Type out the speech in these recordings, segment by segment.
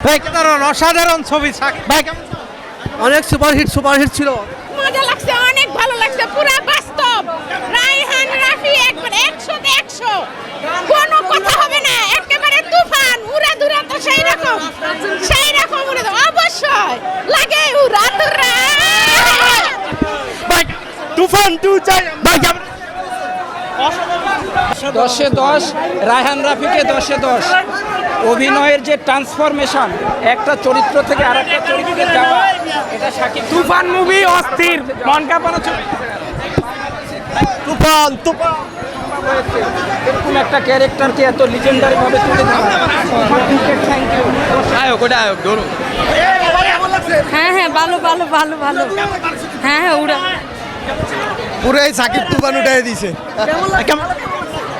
ভাই অসাধারণ ছবি অনেক সুপারহিট সুপারহিট ছিল। মজা লাগছে অনেক ভালো লাগছে পুরা বাস্তব। রাইহান রাফি একবার একশোতে একশো। কোনো কথা হবে না একেবারে তুফান উড়া দুরা তো সেই রকম সেই রকম উড়ে দাও অবশ্যই লাগে উড়া দুরা ভাই তুফান টু চাই ভাই কেমন দশে দশ রায়হান রাফিকে দশে দশ। অভিনয়ের যে ট্রান্সফরমেশন একটা চরিত্র থেকে আরেকটা চরিত্রে যাওয়া এটা সাকিব। তুফান মুভি অস্থির মন কাঁপানো ছবি। তুফান তুফান। এরকম একটা ক্যারেক্টারকে এত লিজেন্ডারি ভাবে তুলে ধরা। থ্যাংক ইউ আয়োগ ওটা আয়োগ ধরুন হ্যাঁ হ্যাঁ ভালো ভালো ভালো ভালো। হ্যাঁ হ্যাঁ উড়া। পুরাই সাকিব তুফান উঠাই দিছে। কেমন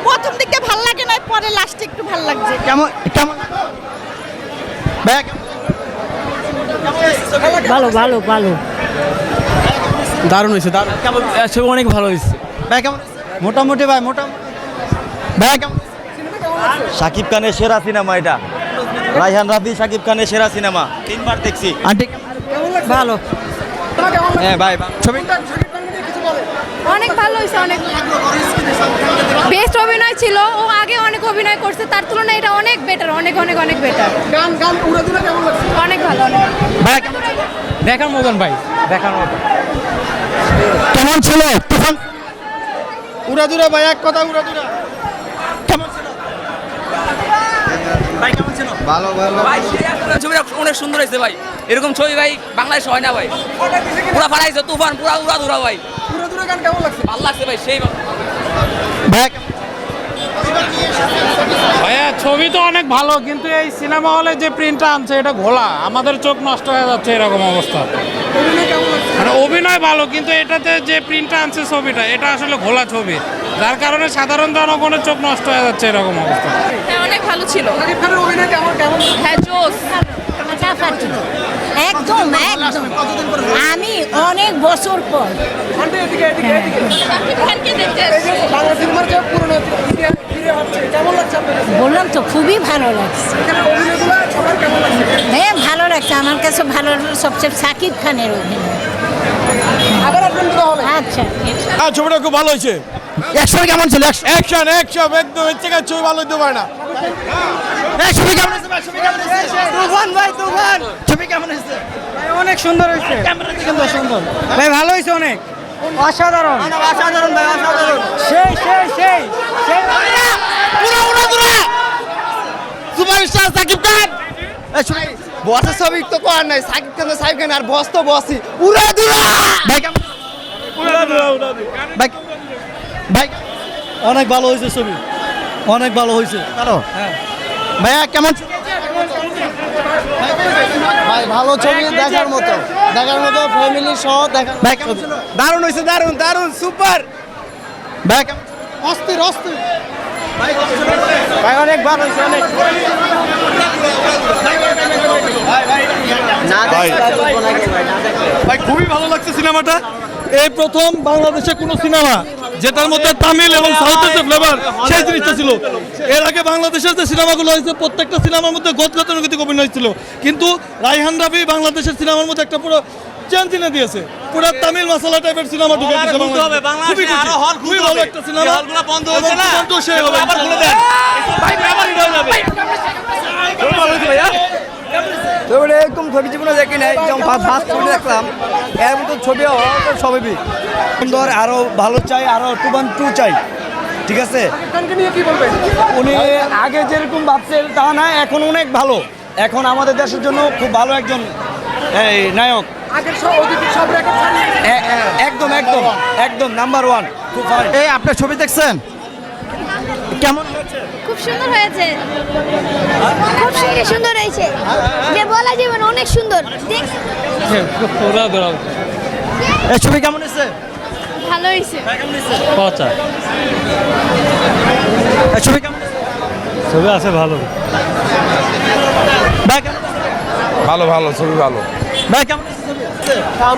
প্রথম দিকে ভালো লাগে না পরে লাস্টে একটু ভালো লাগছে। কেমন কেমন? কেমন? ভালো ভালো ভালো। দারুণ হয়েছে দারুণ। কেমন? সে অনেক ভালো হয়েছে। ভাই কেমন? মোটামুটি ভাই মোটামুটি। ভাই কেমন? শাকিব খানের সেরা সিনেমা এটা। রায়হান রাফি শাকিব খানের সেরা সিনেমা। তিনবার দেখছি। আন্টি ভালো। হ্যাঁ ভাই ভাই। ছবি অনেক ভালো হয়েছে অনেক। বেস্ট অভিনয় ছিল। ও আগে অনেক অভিনয় করছে তার তুলনায় এটা অনেক বেটার অনেক অনেক অনেক বেটার গান গান উড়াদুরা কেমন লাগছে? অনেক ভালো অনেক ভাই দেখার মতন ভাই দেখার মতন। কেমন ছিল? তুফান? উড়াদুরা ভাই এক কথা উড়াদুরা কেমন ছিল? ভাই কেমন ছিল? ভালো ভালো। ভাই ছবিটা অনেক সুন্দর হয়েছে ভাই। এরকম ছবি ভাই বাংলাদেশে হয় না ভাই। পুরা ফাড়াইছে তুফান পুরা উড়া ধুরা ভাই ভালো লাগছে ভাই সেই ভাই ভাইয়া ছবি তো অনেক ভালো কিন্তু এই সিনেমা হলে যে প্রিন্টটা আনছে এটা ঘোলা। আমাদের চোখ নষ্ট হয়ে যাচ্ছে এরকম অবস্থা। মানে অভিনয় ভালো কিন্তু এটাতে যে প্রিন্টটা আনছে ছবিটা এটা আসলে ঘোলা ছবি। যার কারণে সাধারণ জনগণের চোখ নষ্ট হয়ে যাচ্ছে এরকম অবস্থা। হ্যাঁ অনেক ভালো ছিল। হ্যাঁ জোস একদম একদম। আমি অনেক বছর পর। বললাম তো খুবই ভালো লাগছে। হ্যাঁ ভালো লাগছে। আমার কাছে ভালো লাগল সবচেয়ে সাকিব খানের অভিনয়। আচ্ছা। হ্যাঁ ছবিটা খুব ভালো হয়েছে। কেমন ছিল? অ্যাকশন অ্যাকশন একদম এর থেকে ছবি ভালো হতে পারে না। এই ছবি কেমন হয়েছে ভাই? ছবি কেমন হয়েছে? তুফান ভাই তুফান। ছবি কেমন হয়েছে? অনেক সুন্দর হয়েছে। সুন্দর সুন্দর। ভাই ভালো হয়েছে অনেক। অসাধারণ। অসাধারণ ভাই অসাধারণ। সেই সেই সেই সেই। উড়া উড়া উড়া সুপারস্টার সাকিব খান। বসের ছবি তো নাই। সাকিব খান তো সাকিব খান আর বস তো বসই উড়া দুরা ভাই কেমন ভাই ভাই অনেক ভালো হয়েছে ছবি। অনেক ভালো হয়েছে। ভালো? ভাইয়া কেমন ভাই ভালো ছবি দেখার মতো। দেখার মতো ফ্যামিলি সহ দেখা ভাই দারুণ হয়েছে দারুণ দারুণ সুপার ভাই কেমন অস্থির অস্থির। ভাই অনেক ভালো হয়েছে অনেক। ভাই খুবই ভালো লাগছে সিনেমাটা। এই প্রথম বাংলাদেশে কোনো সিনেমা যেটার মধ্যে তামিল এবং সাউথের যে ফ্লেভার সেই জিনিসটা ছিল। এর আগে বাংলাদেশের যে সিনেমাগুলো হয়েছে প্রত্যেকটা সিনেমার মধ্যে গতগতানুগতিক অভিনয় ছিল। কিন্তু রাইহান রাফি বাংলাদেশের সিনেমার মধ্যে একটা পুরো চেঞ্জ এনে দিয়েছে। পুরো তামিল মশলা টাইপের সিনেমা ঢুকে দিয়েছে খুবই খুশি। খুবই ভালো একটা সিনেমা। এবং তুফানটাও সেই হবে। ছবিটা এরকম ছবি জীবনে যেমন দেখলাম এর মতো ছবি তো সুন্দর আরও ভালো চাই আরও টু ওয়ান টু চাই। ঠিক আছে? উনি আগে যেরকম ভাবছেন তা না এখন অনেক ভালো। এখন আমাদের দেশের জন্য খুব ভালো একজন এই নায়ক। একদম একদম একদম নাম্বার ওয়ান এই আপনার ছবি দেখছেন? কেমন খুব সুন্দর হয়েছে। খুব সুন্দর সুন্দর হয়েছে। যে বলা যাবে না অনেক সুন্দর। এই ছবি কেমন হয়েছে? ভালো হয়েছে। এই ছবি কেমন ছবি আছে ভালো। ভাই কেমন ভালো ভালো ছবি ভালো। ভাই কেমন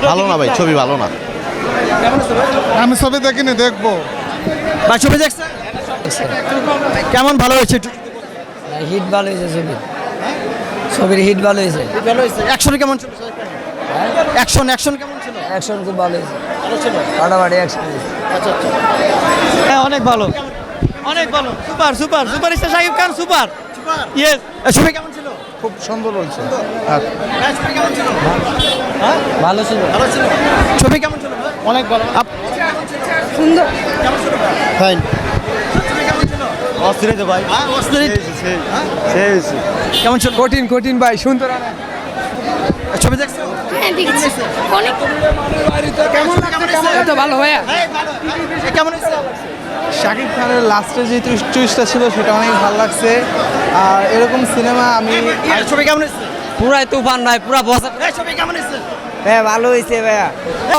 ভালো না ভাই ছবি ভালো না। আমি ছবি দেখিনি দেখব। ভাই ছবি দেখছেন? কেমন ভালো হয়েছে? একটু হিট ভালো হয়েছে ছবি। ছবির হিট ভালো হয়েছে। ভালো হয়েছে? অ্যাকশন কেমন ছিল? অ্যাকশন অ্যাকশন কেমন ছিল? অ্যাকশন খুব ভালো হয়েছে। ভালো ছিল? ফাটাফাটি অ্যাকশন আচ্ছা আচ্ছা। হ্যাঁ অনেক ভালো। অনেক ভালো। Super super. Super star Shakib Khan super. Yes ছবি কেমন ছিল? খুব সুন্দর বলছে। হ্যাঁ, কেমন ছিল? ভালো ছিল। ভালো ছিল। ছবি কেমন ছিল? অনেক ভালো। সুন্দর কেমন ছিল? ফাইন ছবি কেমন ছিল? অস্থির তো ভাই। হ্যাঁ অস্থির কেমন ছিল কঠিন কঠিন ভাই সুন্দর ছবি দেখছ? হ্যাঁ শাকিব খানের লাস্টে যে চুইসটা ছিল সেটা অনেক ভালো লাগছে। আর এরকম সিনেমা আমি ছবি কেমন হয়েছে? পুরাই তুফান ভাই পুরা বসা ছবি কেমন হ্যাঁ ভালো হয়েছে ভাইয়া।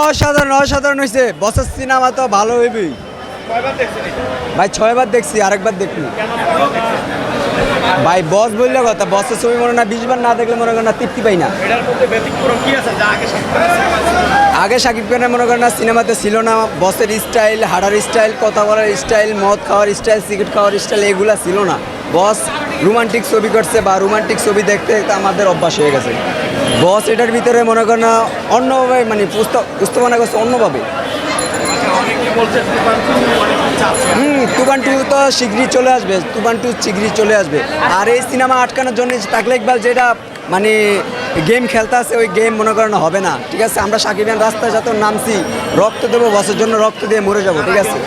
অসাধারণ অসাধারণ হয়েছে। বসের সিনেমা তো ভালো হইবেই। ভাই ছয়বার দেখছি আরেকবার দেখি ভাই বস বললে কথা বসের ছবি মনে না বিশ বার না দেখলে মনে করেন না তৃপ্তি পাই না। আগে শাকিব খানের মনে করেন না সিনেমাতে ছিল না বসের স্টাইল হাডার স্টাইল কথা বলার স্টাইল মদ খাওয়ার স্টাইল সিগারেট খাওয়ার স্টাইল এগুলা ছিল না। বস রোমান্টিক ছবি করছে বা রোমান্টিক ছবি দেখতে দেখতে আমাদের অভ্যাস হয়ে গেছে। বস এটার ভিতরে মনে করেন না অন্যভাবে মানে পুস্ত- উপস্থাপনা করছে অন্যভাবে। হুম টু তো শীঘ্রই চলে আসবে, তুফান টু শীঘ্রই চলে আসবে। আর এই সিনেমা আটকানোর জন্য তাকলে ইকবাল যেটা মানে গেম খেলতে আছে ওই গেম মনে করেন হবে না। ঠিক আছে, আমরা সাকিবান রাস্তায় যত নামছি, রক্ত দেবো বসের জন্য রক্ত দিয়ে মরে যাব, ঠিক আছে?